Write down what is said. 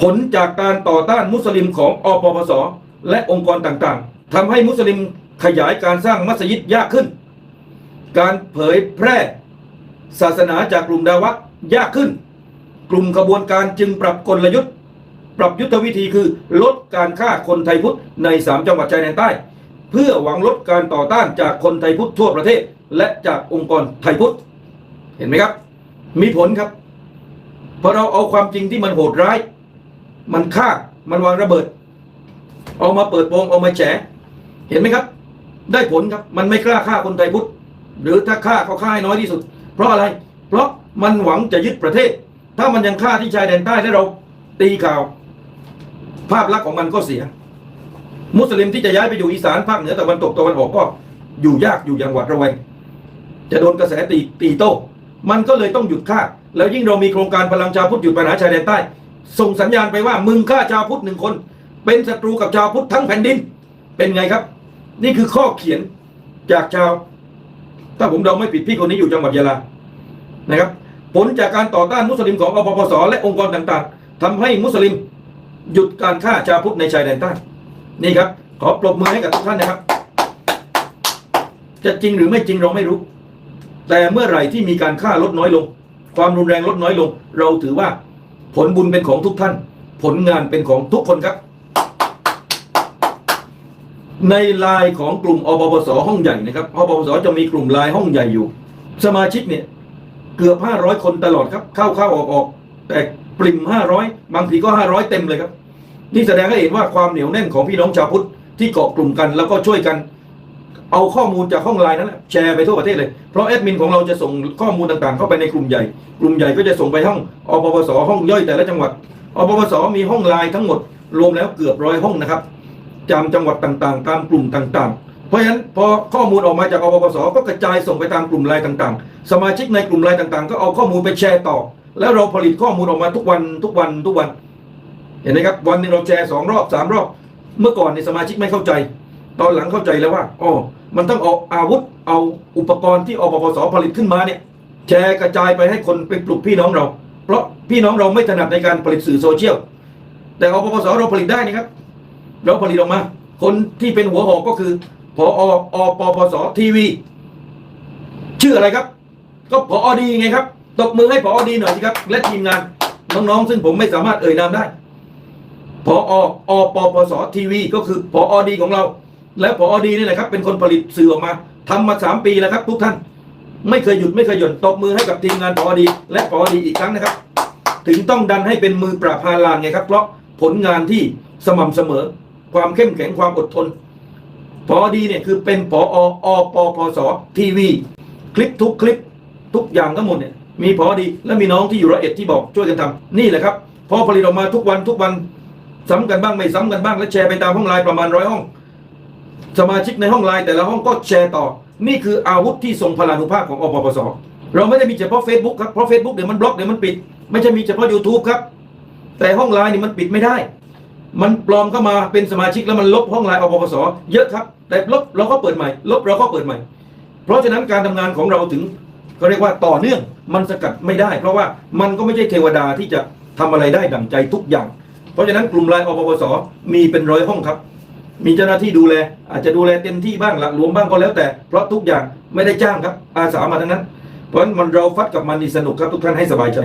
ผลจากการต่อต้านมุสลิมของอปปส และองค์กรต่างๆทำให้มุสลิมขยายการสร้างมัสยิดยากขึ้น การเผยแพร่ ศาสนาจากกลุ่มดาวะยากขึ้น กลุ่มขบวนการจึงปรับกลยุทธ์ ปรับยุทธวิธีคือลดการฆ่าคนไทยพุทธใน 3 จังหวัดชายแดนใต้ เพื่อหวังลดการต่อต้านจากคนไทยพุทธทั่วประเทศ และจากองค์กรไทยพุทธ เห็นไหมครับ มีผลครับ เพราะเราเอาความจริงที่มันโหดร้าย มันฆ่ามันวางระเบิด เอามาเปิดโปงเอามาแฉเห็นไหมครับ ได้ผลครับ มันไม่กล้าฆ่าคนไทยพุทธหรือถ้าฆ่าก็ฆ่าให้น้อยที่สุด เพราะอะไร เพราะมันหวังจะยึดประเทศ ถ้ามันยังฆ่าที่ชายแดนใต้แล้วเราตีข่าว ภาพลักษณ์ของมันก็เสีย มุสลิมที่จะย้ายไปอยู่อีสานภาคเหนือตะวันตกตะวันออกก็ อยู่ยากอยู่อย่างหวาดระแวงจะโดนกระแสตีตีโต้มันก็เลยต้องหยุดฆ่า แล้วยิ่งเรามีโครงการพลังชาพุทธหยุดปัญหาชายแดนใต้ ส่งสัญญาณไปว่ามึงฆ่าชาวพุทธหนึ่งคน เป็นศัตรูกับชาวพุทธทั้งแผ่นดิน เป็นไงครับ นี่คือข้อเขียนจากชาว ถ้าผมเดาไม่ผิดพี่คนนี้อยู่จังหวัดยะลานะครับ ผลจากการต่อต้านมุสลิมของอปปสและองค์กรต่างๆทำให้มุสลิมหยุดการฆ่าชาวพุทธในชายแดนใต้นี่ครับ ขอปรบมือให้กับทุกท่านนะครับ จะจริงหรือไม่จริงเราไม่รู้ แต่เมื่อไหร่ที่มีการฆ่าลดน้อยลง ความรุนแรงลดน้อยลง เราถือว่า ผลบุญเป็นของทุกท่าน ผลงานเป็นของทุกคนครับ ในไลน์ของกลุ่มอปปสห้องใหญ่นะครับอปปสจะมีกลุ่มไลน์ห้องใหญ่อยู่ สมาชิกเนี่ย เกือบ 500 คนตลอดครับ เข้าเข้าออกออกแต่ปริม 500 บางทีก็ 500 เต็มเลยครับ นี่แสดงให้เห็นว่าความเหนียวแน่นของพี่น้องชาวพุทธที่เกาะกลุ่มกันแล้วก็ช่วยกัน เอาข้อมูลจากห้องไลน์นั้นนะแชร์ไปทั่วประเทศเลย เพราะแอดมินของเราจะส่งข้อมูลต่างๆ เข้าไปในกลุ่มใหญ่ กลุ่มใหญ่ก็จะส่งไปห้องอปปสห้องย่อยแต่ละจังหวัดอปปสมีห้องไลน์ทั้งหมด รวมแล้วเกือบร้อยห้องนะครับจำจังหวัดต่างๆ ตามกลุ่มต่างๆ เพราะฉะนั้นพอข้อมูลออกมาจากอปปสก็กระจายส่งไปตามกลุ่มไลน์ต่างๆ สมาชิกในกลุ่มไลน์ต่างๆ ก็เอาข้อมูลไปแชร์ต่อ แล้วเราผลิตข้อมูลออกมาทุกวันทุกวันทุกวัน เห็นไหมครับวันนึงเราแชร์สองรอบสามรอบ เมื่อก่อนในสมาชิกไม่เข้าใจ ตอนหลังเข้าใจแล้วว่าอ๋อมันต้องเอาอาวุธเอาอุปกรณ์ที่อปปสผลิตขึ้นมาเนี่ย แชร์กระจายไปให้คนไปปลุกพี่น้องเรา เพราะพี่น้องเราไม่ถนัดในการผลิตสื่อโซเชียล แต่อปปสเราผลิตได้นี่ครับ เราผลิตออกมา คนที่เป็นหัวหอกก็คือพออปปสทีวีชื่ออะไรครับ ก็พออดีไงครับตบมือให้พออดีหน่อยสิครับ และทีมงานน้องๆ ซึ่งผมไม่สามารถเอ่ยนามได้พออปปสทีวีก็คือพออดีของเรา และพอดีนี่แหละครับ เป็นคนผลิตสื่อออกมาทำมาสามปีแล้วครับ ทุกท่าน ไม่เคยหยุดไม่เคยหย่อนตบมือให้กับทีมงานพอดี และพอดีอีกครั้งนะครับ ถึงต้องดันให้เป็นมือปราบฮาลานไงครับเพราะผลงานที่สม่ำเสมอ ความเข้มแข็งความอดทนพอดีเนี่ยคือเป็นปอออปปสทีวี คลิปทุกคลิปทุกอย่างทั้งหมดเนี่ยมีพอดีและมีน้องที่อยู่ระเอ็ดที่บอกช่วยกันทำนี่แหละครับพอผลิตออกมาทุกวันทุกวันซ้ำกันบ้างไม่ซ้ำกันบ้างและแชร์ไปตามห้องไลน์ประมาณร้อยห้อง สมาชิกในห้องไลน์แต่ละห้องก็แชร์ต่อ นี่คืออาวุธที่ทรงพลานุภาพของอปปสเราไม่ได้มีเฉพาะ Facebook ครับเพราะ Facebook เดี๋ยวมันบล็อกเดี๋ยวมันปิด ไม่ใช่มีเฉพาะ YouTube ครับ แต่ห้องไลน์นี่มันปิดไม่ได้ มันปลอมเข้ามาเป็นสมาชิกแล้วมันลบห้องไลน์อปปสเยอะครับ แต่ลบเราก็เปิดใหม่ ลบเราก็เปิดใหม่ เพราะฉะนั้นการทำงานของเราถึงก็เรียกว่าต่อเนื่องมันสกัดไม่ได้ เพราะว่ามันก็ไม่ใช่เทวดาที่จะทำอะไรได้ดั่งใจทุกอย่าง เพราะฉะนั้นกลุ่มไลน์อปปสมีเป็นร้อยห้องครับ มีเจ้าหน้าที่ดูแล อาจจะดูแลเต็มที่บ้างหลักหลวมบ้างก็แล้วแต่ เพราะทุกอย่างไม่ได้จ้างครับอาสามาทั้งนั้น เพราะฉะนั้นมันเราฟัดกับมันนี่สนุกครับทุกท่านให้สบายใจ